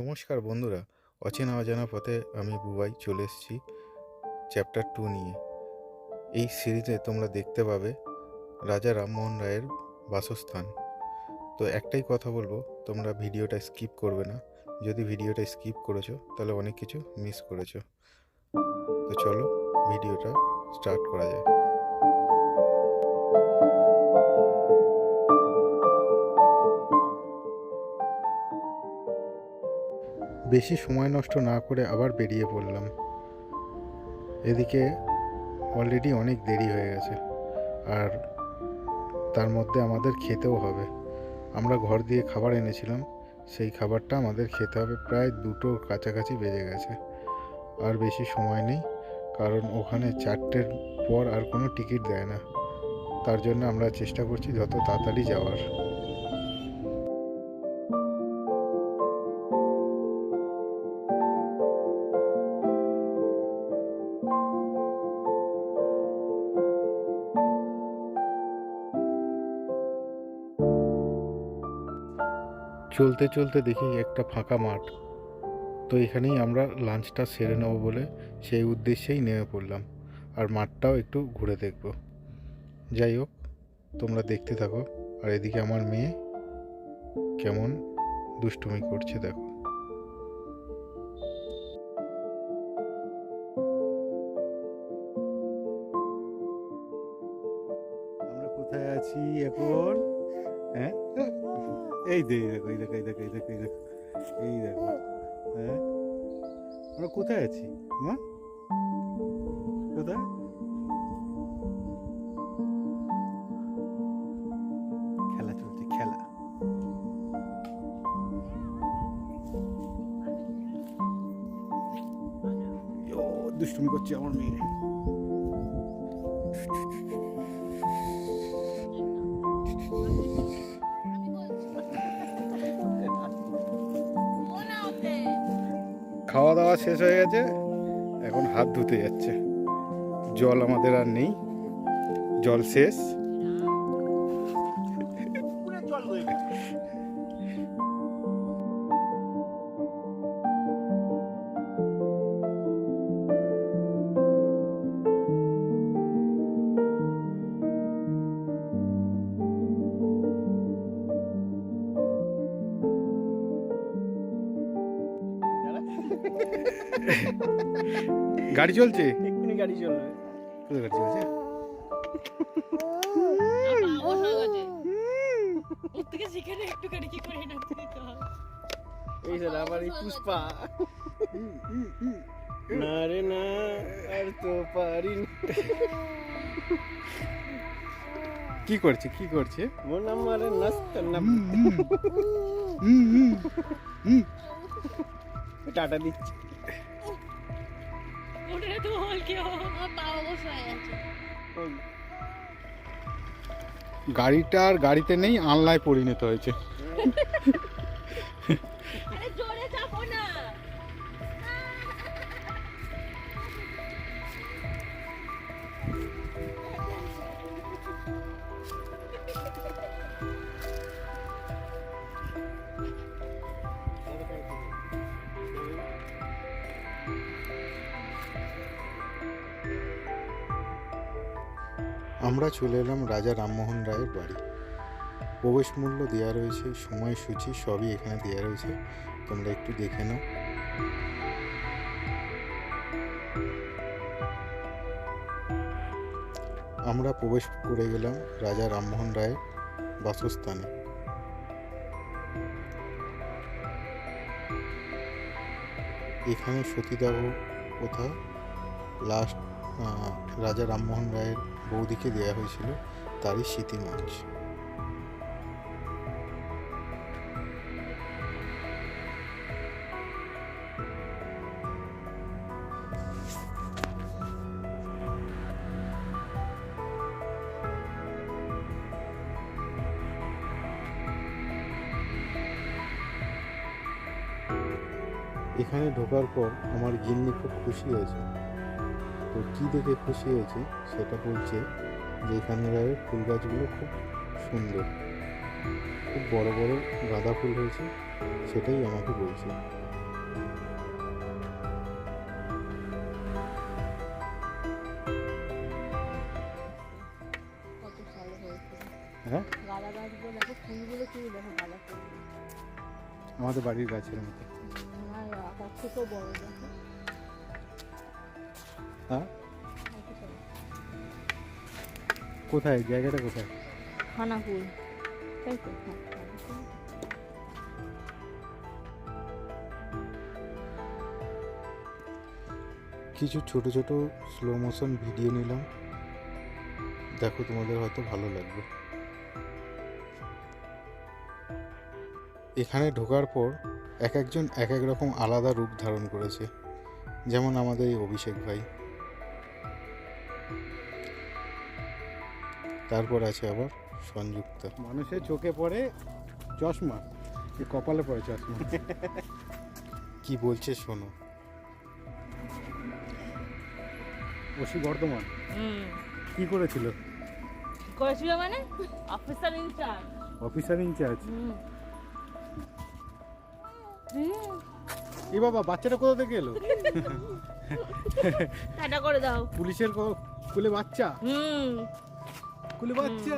নমস্কার বন্ধুরা, অচেনা অজানা পথে আমি বুবাই চলে এসেছি চ্যাপ্টার টু নিয়ে। এই সিরিজে তোমরা দেখতে পাবে রাজা রামমোহন রায়ের বাসস্থান। তো একটাই কথা বলব, তোমরা ভিডিওটা স্কিপ করবে না। যদি ভিডিওটা স্কিপ করেছ, তাহলে অনেক কিছু মিস করেছ। তো চলো ভিডিওটা স্টার্ট করা যায় বেশি সময় নষ্ট না করে আবার বেরিয়ে পড়লাম। এদিকে অলরেডি অনেক দেরি হয়ে গেছে। আর তার মধ্যে আমাদের খেতেও হবে। আমরা ঘর দিয়ে খাবার এনেছিলাম, সেই খাবারটা আমাদের খেতে হবে। প্রায় দুটোর কাছাকাছি বেজে গেছে। আর বেশি সময় নেই, কারণ ওখানে চারটের পর আর কোনো টিকিট দেয় না। তার জন্য আমরা চেষ্টা করছি যত তাড়াতাড়ি যাওয়ার। চলতে চলতে দেখি একটা ফাঁকা মাঠ। তো এখানেই আমরা লাঞ্চটা সেরে নেব বলে সেই উদ্দেশ্যেই নেমে পড়লাম। আর মাঠটাও একটু ঘুরে দেখব। যাই হোক, তোমরা দেখতে থাকো। আর এদিকে আমার মেয়ে কেমন দুষ্টুমি করছে দেখো। আমরা কোথায় আছি এখন? হ্যাঁ? এই দেখো এই দেখো এই দেখো এই দেখো এই দেখো এই দেখো হ্যাঁ? আমরা কোথায় আছি? মা কোথায়? খেলা চলছে, খেলা। দুষ্টুমি করছে আমার মেয়ে। খাওয়া শেষ হয়ে গেছে। এখন হাত ধুতে যাচ্ছে। জল আমাদের আর নেই। জল শেষ। গাড়ি চলছে? এক্ষুনি গাড়ি চলবে। কোথায় গাড়ি চলছে? এই স্যার এই পুষ্পা। না রে না আর তো পারি। কি করছে? কি করছে? মন আমার নাস্তা না টাটা দিচ্ছি। তো হল কি আমার পা অবশ্য হয়ে আছে গাড়িটা গাড়িতে নেই আনলায় পরিণত হয়েছে। আমরা চলে এলাম রাজা রামমোহন রায়ের বাড়ি। প্রবেশ মূল্য দেওয়া রয়েছে সময়সূচি সবই এখানে দেওয়া রয়েছে। তোমরা একটু দেখে নাও। আমরা প্রবেশ করে গেলাম রাজা রামমোহন রায়ের বাসস্থানে। এখানে সতীদাহ প্রথা লাস্ট রাজা রামমোহন রায়ের বৌদিকে দেওয়া হয়েছিল তারই স্মৃতি মঞ্চ। এখানে ঢোকার পর আমার গিন্নি খুব খুশি হয়েছে। তো কী দেখে খুশি হয়েছে সেটা বলছে যে এখানকার ফুল গাছগুলো খুব সুন্দর। খুব বড় বড় গাঁদা ফুল হয়েছে সেটাই আমাকে বলছে। হ্যাঁ? আমাদের বাড়ির গাছের মতো। বড় দেখো। কোথায়? জায়গাটা কোথায়? খানাকুল তাই তো? হ্যাঁ কিছু ছোট ছোট স্লো মোশন ভিডিও নিলাম। দেখো তোমাদের হয়তো ভালো লাগবে। এখানে ঢোকার পর এক একজন এক এক রকম আলাদা রূপ ধারণ করেছে। যেমন আমাদের এই অভিষেক ভাই। তারপর আছে আবার সংযুক্ত। মানুষের চোখে পড়ে চশমা কপালে পড়ে চশমা। কি বলছে শোনো। ওসি বর্ধমান হুম। কি করেছিল? করেছিল মানে? Officer in charge officer in charge এ বাবা বাচ্চাটা কোথা থেকে এলো? টাটা করে দাও। পুলিশের কুলে বাচ্চা? হুম। কুলে বাচ্চা।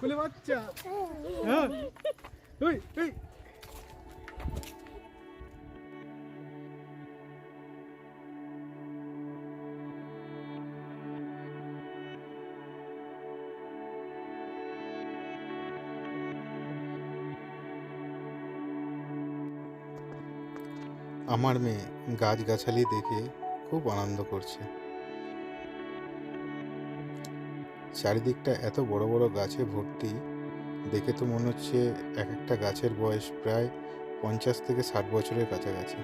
কুলে বাচ্চা। হ্যাঁ। ওই আমার মেয়ে গাছগাছালি দেখে খুব আনন্দ করছে। চারিদিকটা এত বড় বড় গাছে ভর্তি, দেখে তো মনে হচ্ছে এক একটা গাছের বয়স প্রায় পঞ্চাশ থেকে ষাট বছরের কাছাকাছি।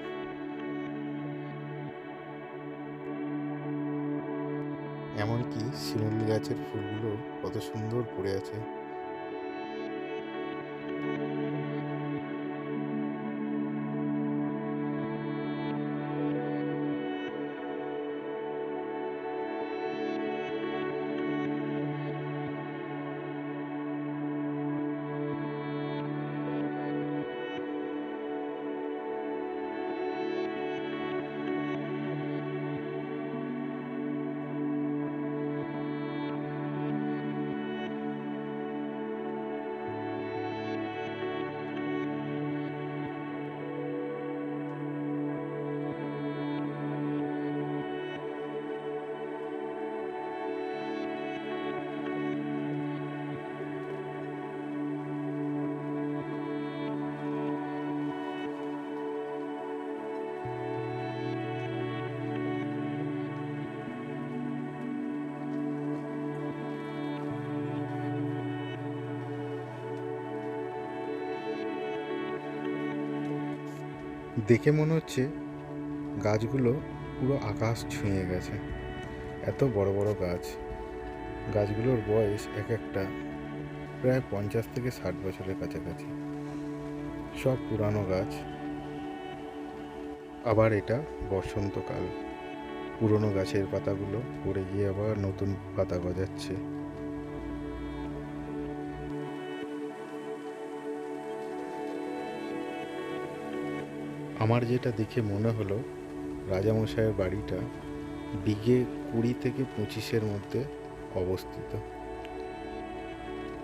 এমনকি শিমুলি গাছের ফুলগুলো কত সুন্দর পড়ে আছে। দেখে মনে হচ্ছে গাছগুলো পুরো আকাশ ছুঁয়ে গেছে। এত বড় বড় গাছ। গাছগুলোর বয়স এক একটা, প্রায় পঞ্চাশ থেকে ষাট বছরের কাছাকাছি। সব পুরানো গাছ। আবার এটা বসন্তকাল। পুরনো গাছের পাতাগুলো পড়ে গিয়ে আবার নতুন পাতা গজাচ্ছে। আমার যেটা দেখে মনে হলো, রাজামশাইয়ের বাড়িটা বিঘে কুড়ি থেকে পঁচিশের মধ্যে অবস্থিত।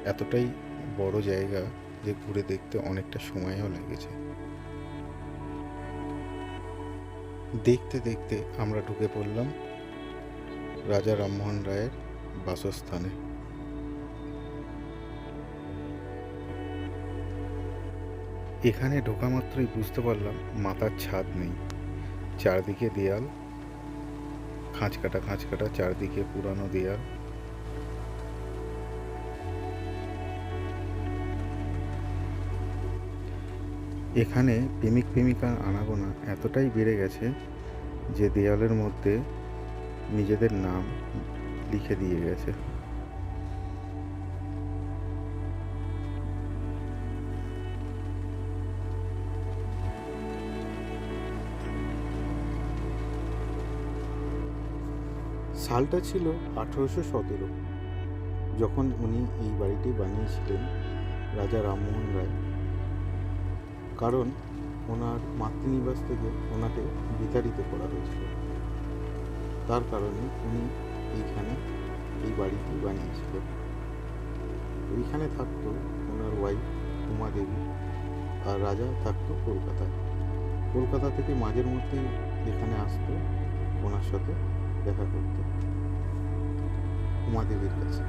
এতটাই বড় জায়গা যে ঘুরে দেখতে অনেকটা সময়ও লেগেছে। দেখতে দেখতে আমরা ঢুকে পড়লাম রাজা রামমোহন রায়ের বাসস্থানে। এখানে ঢোকা মাত্রই বুঝতে পারলাম মাথার ছাদ নেই। চারদিকে দেয়াল, খাঁচ কাটা খাঁচ কাটা, চারদিকে পুরানো দেয়াল। এখানে প্রেমিক প্রেমিকার আনাগোনা এতটাই বেড়ে গেছে যে দেয়ালের মধ্যে নিজেদের নাম লিখে দিয়ে গেছে। সালটা ছিল আঠেরোশো সতেরো। যখন উনি এই বাড়িটি বানিয়েছিলেন, রাজা রামমোহন রায়। কারণ ওনার মাতৃনিবাস থেকে ওনাকে বিতাড়িত করা হয়েছিল। তার কারণে উনি এইখানে এই বাড়িটি বানিয়েছিলেন। ওইখানে থাকতো ওনার ওয়াইফ উমা দেবী আর রাজা থাকতো কলকাতায় কলকাতা থেকে মাঝের মধ্যেই এখানে আসতো ওনার সাথে দেখা করতে। উমা দেবীর কাছে।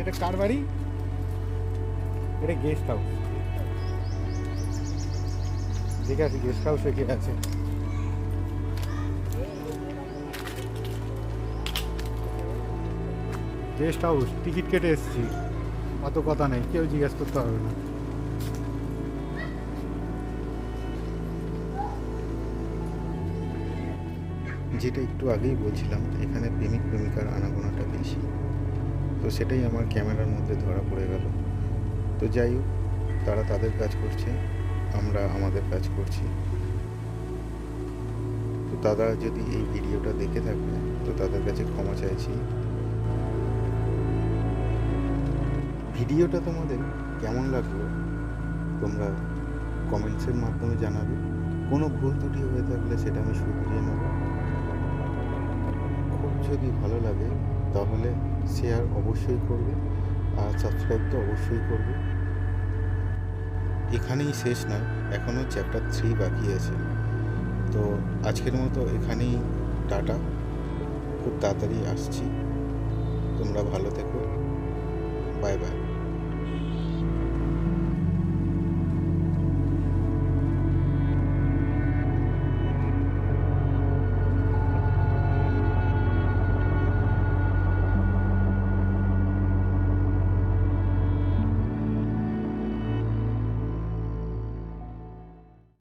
এটা কার বাড়ি? এটা গেস্ট হাউস ঠিক আছে, গেস্ট হাউসে কে আছে? গেস্ট হাউস, টিকিট কেটে এসেছি। অত কথা নেই, কেউ জিজ্ঞেস করতে হবে না। যেটা একটু আগেই বলছিলাম, এখানে প্রেমিক প্রেমিকার আনাগোনাটা বেশি। তো সেটাই আমার ক্যামেরার মধ্যে ধরা পড়ে গেল। তো যাই হোক, তারা তাদের কাজ করছে। আমরা আমাদের কাজ করছি। তো তারা যদি এই ভিডিওটা দেখে থাকে তো তাদের কাছে ক্ষমা চাইছি। ভিডিওটা তোমাদের কেমন লাগল, তোমরা কমেন্টসের মাধ্যমে জানাবে। কোনো ভুল ত্রুটি হয়ে থাকলে সেটা আমি শুধরিয়ে নেব। খুব যদি ভালো লাগে, তাহলে শেয়ার অবশ্যই করবে, আর সাবস্ক্রাইব তো অবশ্যই করবে। এখানেই শেষ নয়, এখনও চ্যাপ্টার থ্রি বাকি আছে। তো আজকের মতো এখানেই, টাটা। খুব তাড়াতাড়ি আসছি। তোমরা ভালো থেকো। Bye bye.